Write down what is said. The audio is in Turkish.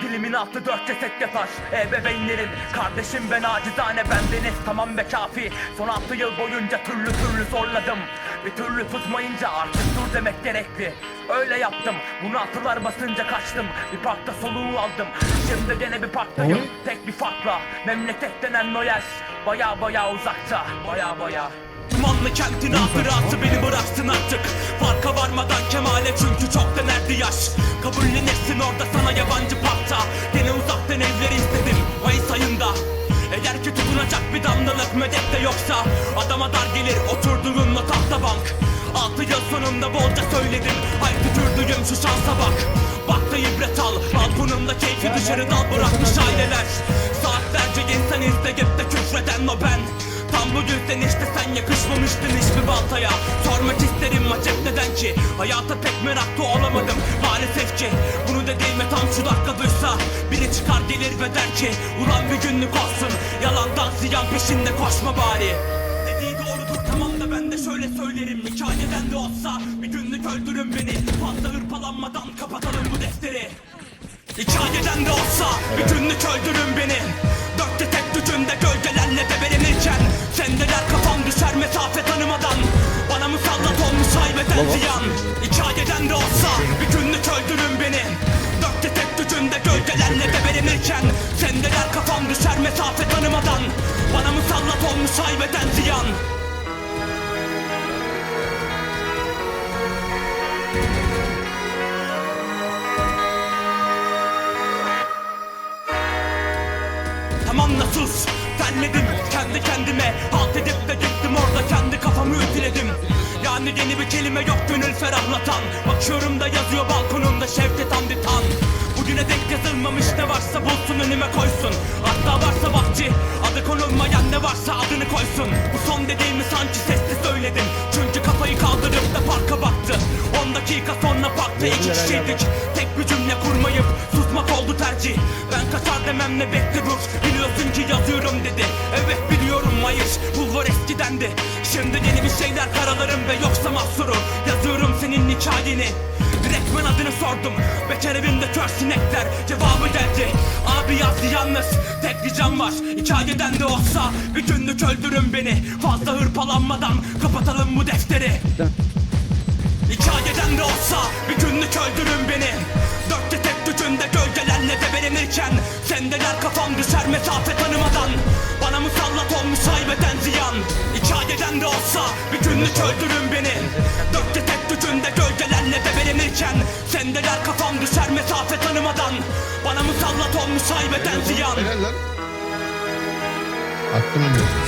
Dilimin altı dört ceset yatar Ebeveynlerim Kardeşim ben acizane bendeniz tamam ve kafi. Son altı yıl boyunca türlü türlü zorladım. Bir türlü tutmayınca artık dur demek gerekli. Öyle yaptım Bunu atılar basınca kaçtım. Bir parkta soluğu aldım. Şimdi gene bir parktayım Tek bir farkla. Memleket denen Noyer Baya baya uzakta. Baya baya. Dumanlı kentin hatırası beni bıraksın artık. Farka varmadan kemale çünkü çok denerdi yaş Kabullenirsin orada sana yabancı parça. Gene uzaktan evleri istedim Mayıs ayında. Eğer ki tutunacak bir damlalık medet de yoksa Adama dar gelir oturduğunla tahta bank. Altı yıl sonunda bolca söyledim Hay tükürdüğüm şu şansa bak. Bak da ibret al Balkonumda keyfi dışarı dal bırakmış aileler. Saatlerce insan izleyip de küfreden o ben. Tam bu yüzden işte sen yakışmamıştın hiçbir baltaya Hayata pek meraklı olamadım. Maalesef ki Bunu dediğime tam şu dakika duysa Biri çıkar gelir ve der ki Ulan bir günlük olsun Yalandan ziyan peşinde koşma bari. Dediği doğrudur tamam da ben de şöyle söylerim. Hikayeden de olsa bir günlük öldürün beni. Fazla hırpalanmadan kapatalım bu defteri. Hikayeden de olsa bir günlük öldürün ziyan Hikayeden de olsa bir günlük öldürün beni. Dörtte tek gücünde gölgelerle debelenirken Sendeler kafam düşer mesafe tanımadan. Bana musallat olmuş haybeden ziyan. Tamam da sus Terledim kendi kendime. Halt edip de gittim kelime yok gönül ferahlatan. Bakıyorum da yazıyor balkonumda Şevket Hamdi Tan. Bugüne denk yazılmamış ne varsa bulsun önüme koysun. Hatta varsa bahçe adı konulmayan ne varsa adını koysun. Bu son dediğimi sanki sesli söyledim Çünkü kafayı kaldırıp da parka baktı. 10 dakika sonra parkta iki kişiydik. Tek bir cümle kurmayıp susmak oldu tercih kaçar demem ne bekle dur Biliyorsun ki yazıyorum dedi. Evet biliyorum hayır. Bulvar eskidendi. Şimdi yeni bir şeyler karalarım ve yoksa mahsuru. Yazıyorum senin hikayeni Direktmen adını sordum. Bekar evimde kör sinekler. Cevabı geldi. Abi yazdı yalnız. Tek ricam var. Hikayeden de olsa Bir günlük öldürün beni. Fazla hırpalanmadan Kapatalım bu defteri. Hikayeden de olsa bir günlük öldürün beni. Dörtte tek gücünde gölgelerle debelenirken Sendeler kafam düşer mesafe tanımadan Bana musallat olmuş haybeden ziyan Hikayeden de olsa bir günlük öldürün beni Dörtte tek gücünde gölgelerle debelenirken Sendeler kafam düşer mesafe tanımadan Bana musallat olmuş haybeden ziyan. Attım onu.